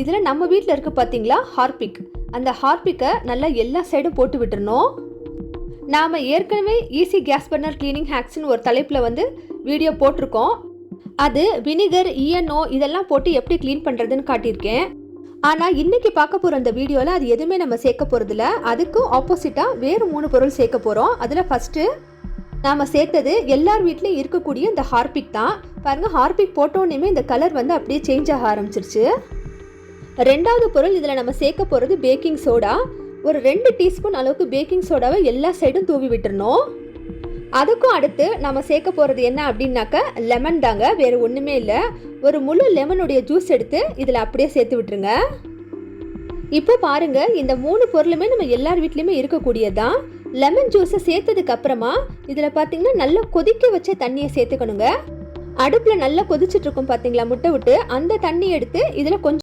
இதில் நம்ம வீட்டில் இருக்க பார்த்தீங்களா ஹார்பிக். அந்த ஹார்பிக்கை நல்லா எல்லா சைடும் போட்டு விட்டுறணும். நாம் ஏற்கனவே ஈஸி கேஸ் பர்னர் க்ளீனிங் ஹேக்ஸ்னு ஒரு தலைப்பில் வந்து வீடியோ போட்டிருக்கோம். அது வினிகர் இஎன்ஓ இதெல்லாம் போட்டு எப்படி க்ளீன் பண்ணுறதுன்னு காட்டியிருக்கேன். ஆனால் இன்றைக்கி பார்க்க போகிற அந்த வீடியோவில் அது எதுவுமே நம்ம சேர்க்க போகிறதில்ல அதுக்கும் ஆப்போசிட்டாக வேறு மூணு பொருள் சேர்க்க போகிறோம் அதில் ஃபஸ்ட்டு நாம் சேர்த்தது எல்லார் வீட்லேயும் இருக்கக்கூடிய இந்த ஹார்பிக் தான். பாருங்கள் ஹார்பிக் போட்டோன்னே இந்த கலர் வந்து அப்படியே சேஞ்ச் ஆக ஆரம்பிச்சிருச்சு. ரெண்டாவது பொருள் இதில் நம்ம சேர்க்க போகிறது பேக்கிங் சோடா ஒரு ரெண்டு டீஸ்பூன் அளவுக்கு பேக்கிங் சோடாவை எல்லா சைடும் தூவி விட்டுறணும். அதுக்கும் அடுத்து நம்ம சேர்க்க போகிறது என்ன அப்படின்னாக்க லெமன் தாங்க வேறு ஒன்றுமே இல்லை. ஒரு முழு லெமனுடைய ஜூஸ் எடுத்து இதில் அப்படியே சேர்த்து விட்டுருங்க. இப்போ பாருங்க இந்த மூணு பொருளுமே நம்ம எல்லார் வீட்லேயுமே இருக்கக்கூடியது தான். லெமன் ஜூஸை சேர்த்ததுக்கு அப்புறமா இதில் பார்த்தீங்கன்னா நல்லா கொதிக்க வச்ச தண்ணியை சேர்த்துக்கணுங்க. அடுப்பில் நல்லா கொதிச்சுட்டு இருக்கும் பார்த்தீங்களா முட்டை விட்டு. அந்த தண்ணி எடுத்து இதில் கொஞ்சம்